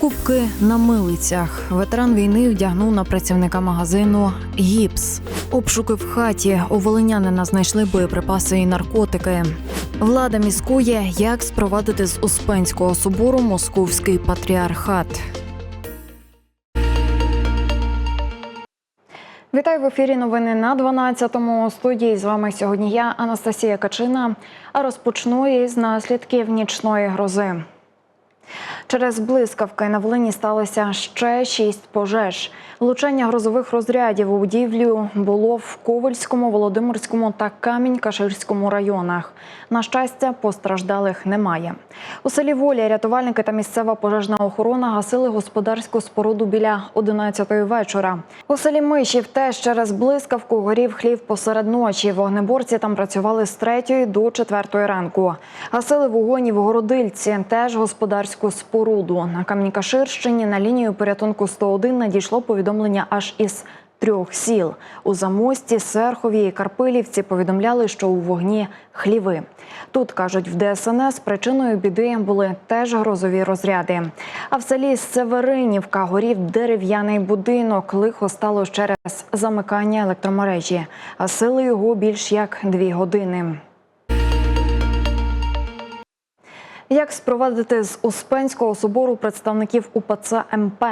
Покупки на милицях. Ветеран війни вдягнув на працівника магазину гіпс. Обшуки в хаті. У волинянина знайшли боєприпаси і наркотики. Влада міскує, як спровадити з Успенського собору московський патріархат. Вітаю в ефірі. Новини на 12-му. У студії з вами сьогодні я, Анастасія Качина. А розпочну із наслідків нічної грози. Через блискавки на Волині сталося ще шість пожеж. Влучання грозових розрядів у будівлю було в Ковальському, Володимирському та Камінь-Каширському районах. На щастя, постраждалих немає. У селі Воля рятувальники та місцева пожежна охорона гасили господарську споруду біля 11-ї вечора. У селі Мишів теж через блискавку горів хлів посеред ночі. Вогнеборці там працювали з 3 до 4 ранку. Гасили вогонь в Городильці, теж господарську споруду. На Кам'янка-Ширщині на лінію порятунку 101 надійшло повідомлення аж із трьох сіл. У Замості, Серхові і Карпилівці повідомляли, що у вогні хліви. Тут, кажуть, в ДСНС причиною біди були теж грозові розряди. А в селі Северинівка горів дерев'яний будинок. Лихо стало через замикання електромережі, а сили його більш як дві години. Як спровадити з Успенського собору представників УПЦ МП?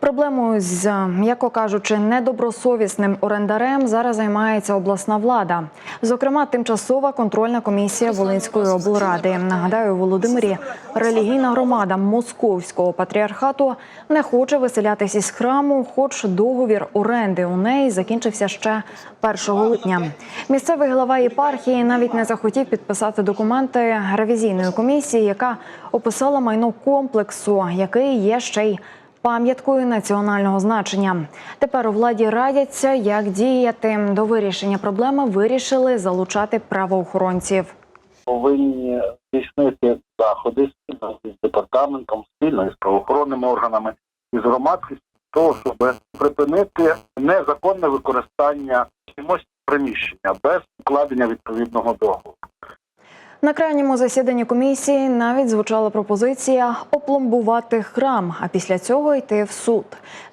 Проблемою з, м'яко кажучи, недобросовісним орендарем зараз займається обласна влада. Зокрема, тимчасова контрольна комісія Волинської облради. Нагадаю, у Володимирі релігійна громада Московського патріархату не хоче виселятись із храму, хоч договір оренди у неї закінчився ще 1 липня. Місцевий глава єпархії навіть не захотів підписати документи ревізійної комісії, яка описала майно комплексу, який є ще й пам'яткою національного значення. Тепер у владі радяться, як діяти. До вирішення проблеми вирішили залучати правоохоронців. повинні здійснити заходи спільно з департаментом, спільно із правоохоронними органами і з громадськістю того, щоб припинити незаконне використання чимось приміщення без укладення відповідного договору. На крайньому засіданні комісії навіть звучала пропозиція опломбувати храм, а після цього йти в суд.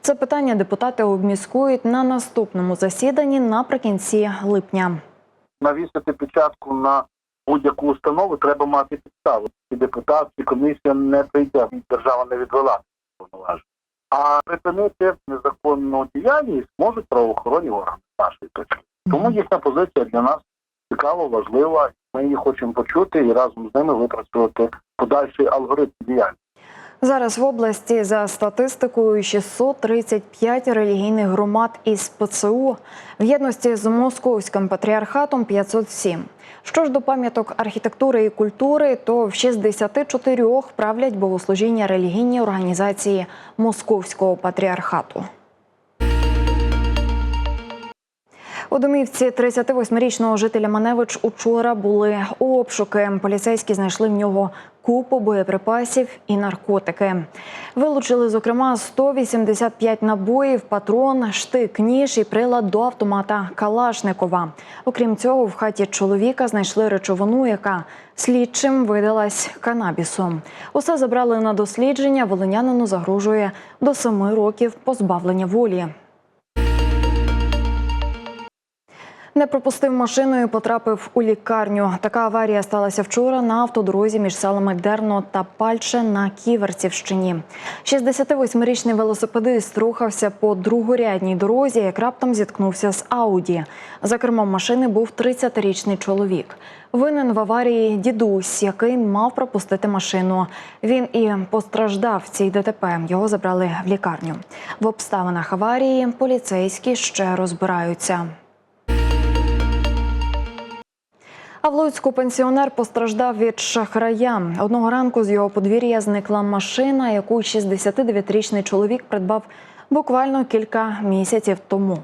Це питання депутати обміскують на наступному засіданні наприкінці липня. Навісити печатку на будь-яку установу треба мати підставу. І депутат, і комісія не прийде, держава не відвела повноважень. А припинити незаконну діяльність можуть правоохоронні органи нашої точки. Тому їхня позиція для нас цікава, важлива. Ми її хочемо почути і разом з ними випрацювати подальший алгоритм діяльності. Зараз в області за статистикою 635 релігійних громад із ПЦУ в єдності з московським патріархатом 507. Що ж до пам'яток архітектури і культури, то в 64 правлять богослужіння релігійні організації Московського патріархату. У домівці 38-річного жителя Маневич учора були обшуки. Поліцейські знайшли в нього купу боєприпасів і наркотики. Вилучили, зокрема, 185 набоїв, патрон, штик, ніж і прилад до автомата Калашникова. Окрім цього, в хаті чоловіка знайшли речовину, яка слідчим видалась канабісом. Усе забрали на дослідження. Волинянину загрожує до семи років позбавлення волі. Не пропустив машину і потрапив у лікарню. Така аварія сталася вчора на автодорозі між селами Дерно та Пальче на Ківерцівщині. 68-річний велосипедист рухався по другорядній дорозі, як раптом зіткнувся з Ауді. За кермом машини був 30-річний чоловік. Винен в аварії дідусь, який мав пропустити машину. Він і постраждав в цій ДТП. Його забрали в лікарню. В обставинах аварії поліцейські ще розбираються. А в Луцьку пенсіонер постраждав від шахрая. Одного ранку з його подвір'я зникла машина, яку 69-річний чоловік придбав буквально кілька місяців тому.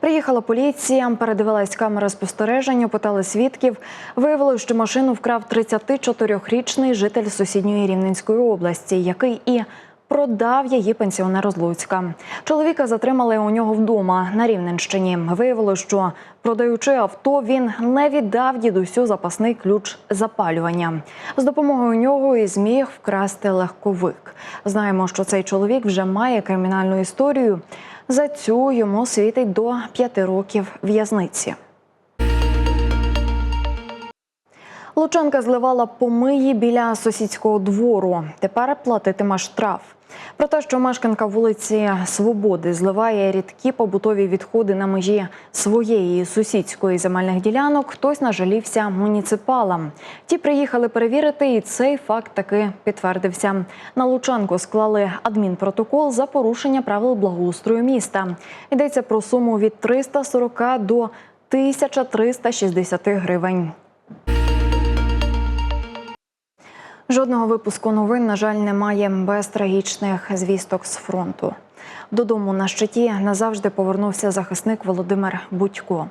Приїхала поліція, передивилась камери спостереження, питали свідків. Виявилось, що машину вкрав 34-річний житель сусідньої Рівненської області, який і продав її пенсіонер з Луцька. Чоловіка затримали у нього вдома на Рівненщині. Виявилось, що продаючи авто, він не віддав дідусю запасний ключ запалювання. З допомогою нього і зміг вкрасти легковик. Знаємо, що цей чоловік вже має кримінальну історію. За цю йому світить до п'яти років в'язниці. Лучанка зливала помиї біля сусідського двору. Тепер платитиме штраф. Про те, що мешканка вулиці Свободи зливає рідкі побутові відходи на межі своєї сусідської земельних ділянок, хтось нажалівся муніципалам. Ті приїхали перевірити, і цей факт таки підтвердився. На Лучанку склали адмінпротокол за порушення правил благоустрою міста. Йдеться про суму від 340 до 1360 гривень. Жодного випуску новин, на жаль, немає без трагічних звісток з фронту. Додому на щиті назавжди повернувся захисник Володимир Будько.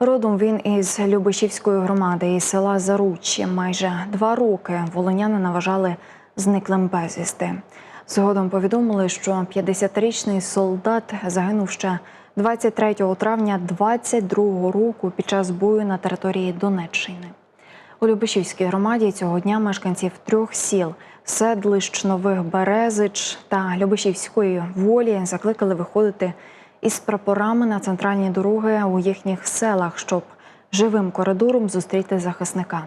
Родом він із Любишівської громади із села Заруччі. Майже два роки волонянина вважали зниклим безвісти. Згодом повідомили, що 50-річний солдат загинув ще 23 травня 22 року під час бою на території Донеччини. У Любишівській громаді цього дня мешканців трьох сіл Седлищ, Нових Березич та Любишівської волі закликали виходити із прапорами на центральні дороги у їхніх селах, щоб живим коридором зустріти захисника.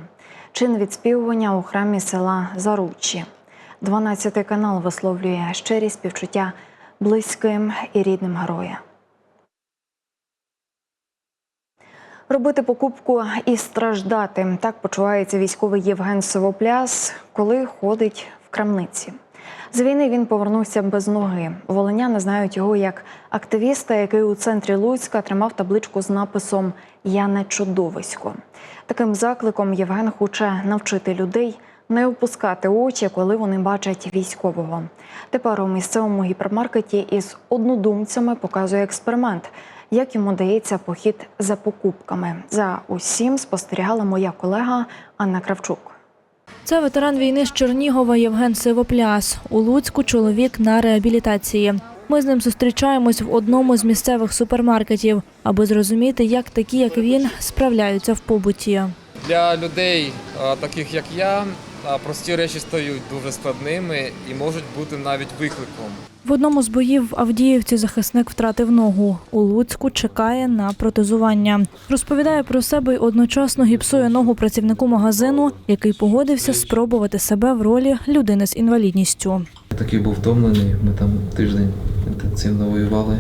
Чин відспівування у храмі села Заруччі. 12 канал висловлює щирі співчуття близьким і рідним героя. Робити покупку і страждати. Так почувається військовий Євген Сивопляс, коли ходить в крамниці. З війни він повернувся без ноги. Волиняни знають його як активіста, який у центрі Луцька тримав табличку з написом Я не чудовисько. Таким закликом Євген хоче навчити людей не опускати очі, коли вони бачать військового. Тепер у місцевому гіпермаркеті із однодумцями показує експеримент як йому дається похід за покупками. За усім спостерігала моя колега Анна Кравчук. Це ветеран війни з Чернігова Євген Сивопляс. У Луцьку чоловік на реабілітації. Ми з ним зустрічаємось в одному з місцевих супермаркетів, аби зрозуміти, як такі, як він, справляються в побуті. Для людей, таких як я, а, прості речі стають дуже складними і можуть бути навіть викликом. В одному з боїв в Авдіївці захисник втратив ногу. У Луцьку чекає на протезування. Розповідає про себе й одночасно гіпсує ногу працівнику магазину, який погодився спробувати себе в ролі людини з інвалідністю. Такий був втомлений, ми там тиждень інтенсивно воювали.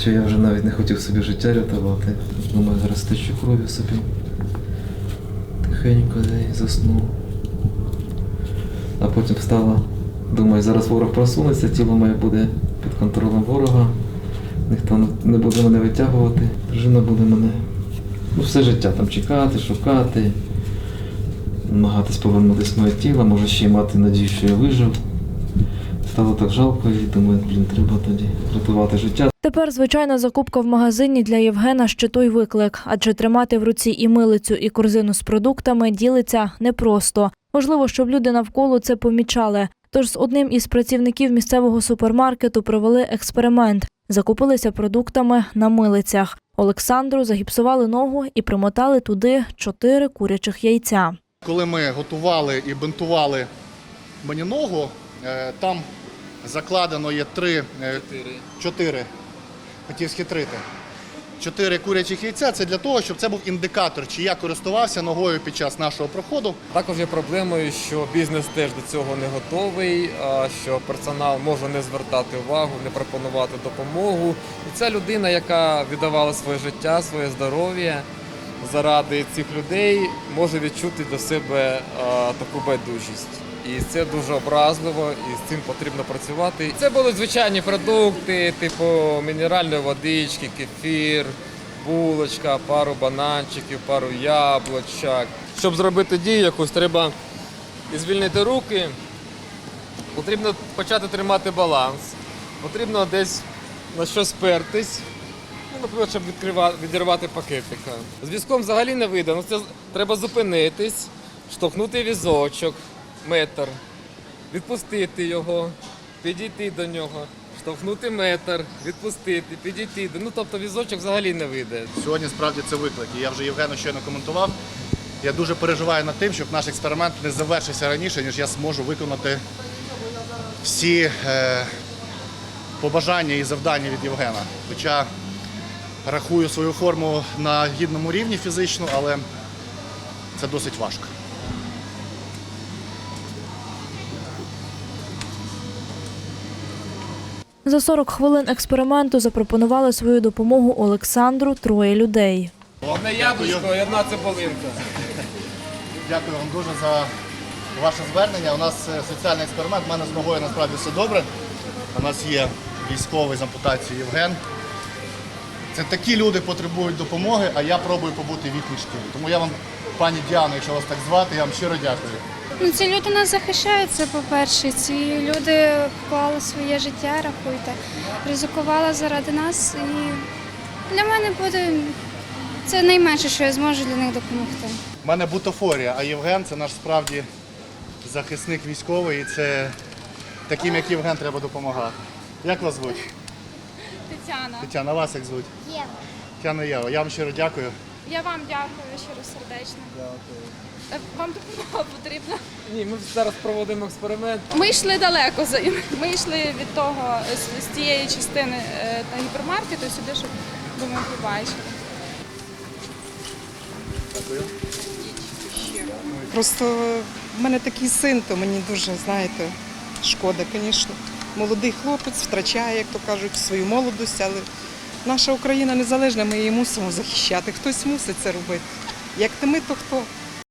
Що я вже навіть не хотів собі життя рятувати. Думаю, зараз течу кров'ю собі. Тихенько заснув. А потім встала. Думаю, зараз ворог просунеться, тіло моє буде під контролем ворога. Ніхто не буде мене витягувати. Дружина буде мене ну, все життя там чекати, шукати, намагатись повернутися моє тіло, може ще й мати надію, що я вижив. Стало так жалко і думаю, блін, треба тоді рятувати життя. Тепер звичайна закупка в магазині для Євгена ще той виклик, адже тримати в руці і милицю, і корзину з продуктами ділиться непросто. Важливо, щоб люди навколо це помічали. Тож з одним із працівників місцевого супермаркету провели експеримент. Закупилися продуктами на милицях. Олександру загіпсували ногу і примотали туди чотири курячих яйця. Коли ми готували і бинтували мені ногу, е, там закладено є три, е, чотири, хотів схитрити. Чотири курячих яйця це для того, щоб це був індикатор, чи я користувався ногою під час нашого проходу. Також є проблемою, що бізнес теж до цього не готовий, що персонал може не звертати увагу, не пропонувати допомогу. І ця людина, яка віддавала своє життя, своє здоров'я заради цих людей, може відчути до себе а, таку байдужість. І це дуже образливо, і з цим потрібно працювати. Це були звичайні продукти, типу мінеральної водички, кефір, булочка, пару бананчиків, пару яблучок. Щоб зробити дію якусь, треба звільнити руки, потрібно почати тримати баланс, потрібно десь на що спертись. Ну, наприклад, щоб відкрива- відірвати пакетика. З візком взагалі не вийде. Ну, це треба зупинитись, штовхнути візочок, метр, відпустити його, підійти до нього, штовхнути метр, відпустити, підійти. Ну тобто візочок взагалі не вийде. Сьогодні справді це виклик. І я вже Євгену щойно коментував. Я дуже переживаю над тим, щоб наш експеримент не завершився раніше, ніж я зможу виконати всі е, побажання і завдання від Євгена. Хоча рахую свою форму на гідному рівні фізично, але це досить важко. За 40 хвилин експерименту запропонували свою допомогу Олександру троє людей. Одне яблучко і одна цибулинка. Дякую вам дуже за ваше звернення. У нас е, соціальний експеримент. У мене з ногою насправді все добре. У нас є військовий з ампутацією Євген. Це такі люди потребують допомоги, а я пробую побути в їхній. Тому я вам, пані Діано, якщо вас так звати, я вам щиро дякую. Ну, ці люди нас захищають, це по-перше. Ці люди вклали своє життя, рахуйте, ризикували заради нас. І для мене буде це найменше, що я зможу для них допомогти. У мене бутафорія, а Євген це наш справді захисник військовий, і це таким, як Євген, треба допомагати. Як вас звуть? Тетяна, Тетяна, вас як звуть? Єва. Тетяна Єва, я вам щиро дякую. Я вам дякую щиро сердечно. Дякую. Вам допомога потрібна? Ні, ми зараз проводимо експеримент. Ми йшли далеко за ми йшли від того з, з тієї частини е, та гіпермаркету сюди, щоб думаю, побачили. Просто в мене такий син, то мені дуже, знаєте, шкода, звісно. Молодий хлопець втрачає, як то кажуть, свою молодость, але наша Україна незалежна, ми її мусимо захищати. Хтось мусить це робити. Як не ми, то хто?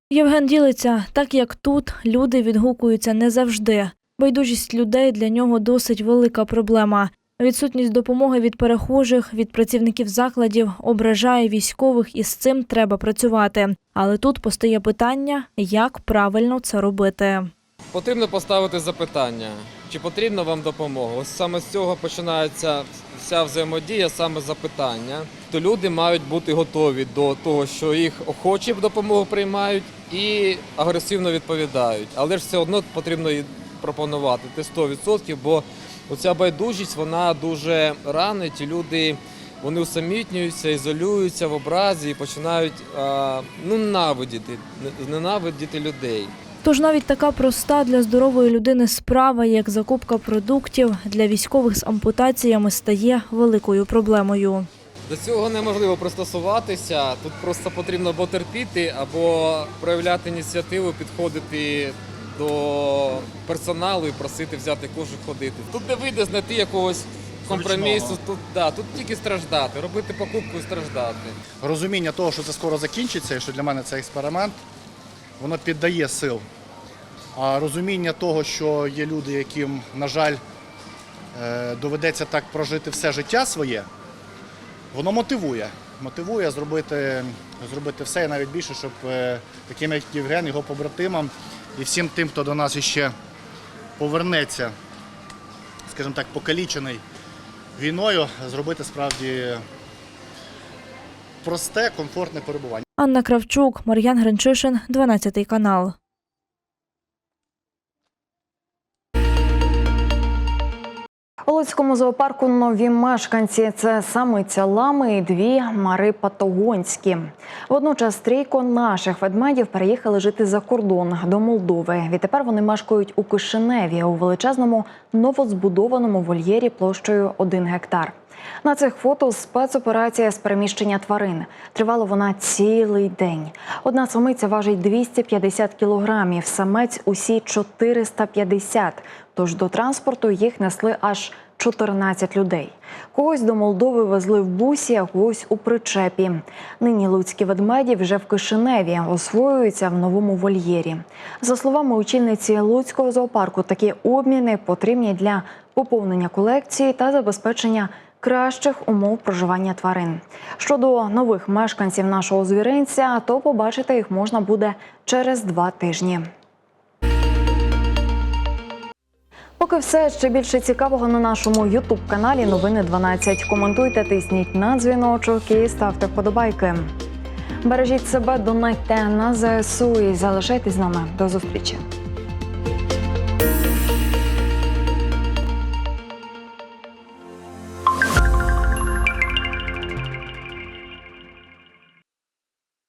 Євген ділиться, так як тут люди відгукуються не завжди. Байдужість людей для нього досить велика проблема. Відсутність допомоги від перехожих, від працівників закладів ображає військових, і з цим треба працювати. Але тут постає питання, як правильно це робити. Потрібно поставити запитання, чи потрібна вам допомога. Ось саме з цього починається вся взаємодія, саме запитання. То люди мають бути готові до того, що їх охочі допомогу приймають і агресивно відповідають. Але ж все одно потрібно і пропонувати те 100%, бо оця байдужість вона дуже ранить. Люди вони усамітнюються, ізолюються в образі і починають а, ненавидіти, ненавидіти людей. Тож навіть така проста для здорової людини справа, як закупка продуктів для військових з ампутаціями, стає великою проблемою. До цього неможливо пристосуватися. Тут просто потрібно або терпіти, або проявляти ініціативу, підходити до персоналу і просити взяти кошик ходити. Тут не вийде знайти якогось компромісу. Тут да, тут тільки страждати, робити покупку і страждати. розуміння того, що це скоро закінчиться, і що для мене це експеримент, воно піддає сил. А розуміння того, що є люди, яким, на жаль, е, доведеться так прожити все життя своє, воно мотивує. Мотивує зробити, зробити все і навіть більше, щоб е, таким, як Євген, його побратимам і всім тим, хто до нас іще повернеться, скажімо так, покалічений війною, зробити справді просте, комфортне перебування. Анна Кравчук, Мар'ян Гринчишин, 12 канал. У Луцькому зоопарку нові мешканці це самиця лами і дві мари патогонські. Водночас трійко наших ведмедів переїхали жити за кордон до Молдови. Відтепер вони мешкають у Кишиневі у величезному новозбудованому вольєрі площею 1 гектар. На цих фото спецоперація з переміщення тварин. Тривала вона цілий день. Одна самиця важить 250 кілограмів, самець усі 450. Тож до транспорту їх несли аж 14 людей. Когось до Молдови везли в бусі, а когось у причепі. Нині луцькі ведмеді вже в Кишиневі освоюються в новому вольєрі. За словами очільниці Луцького зоопарку, такі обміни потрібні для поповнення колекції та забезпечення кращих умов проживання тварин. Щодо нових мешканців нашого звіринця, то побачити їх можна буде через два тижні. Поки все ще більше цікавого на нашому Ютуб каналі Новини 12. Коментуйте, тисніть на дзвіночок і ставте вподобайки. Бережіть себе, донайте на ЗСУ і залишайтесь з нами. До зустрічі.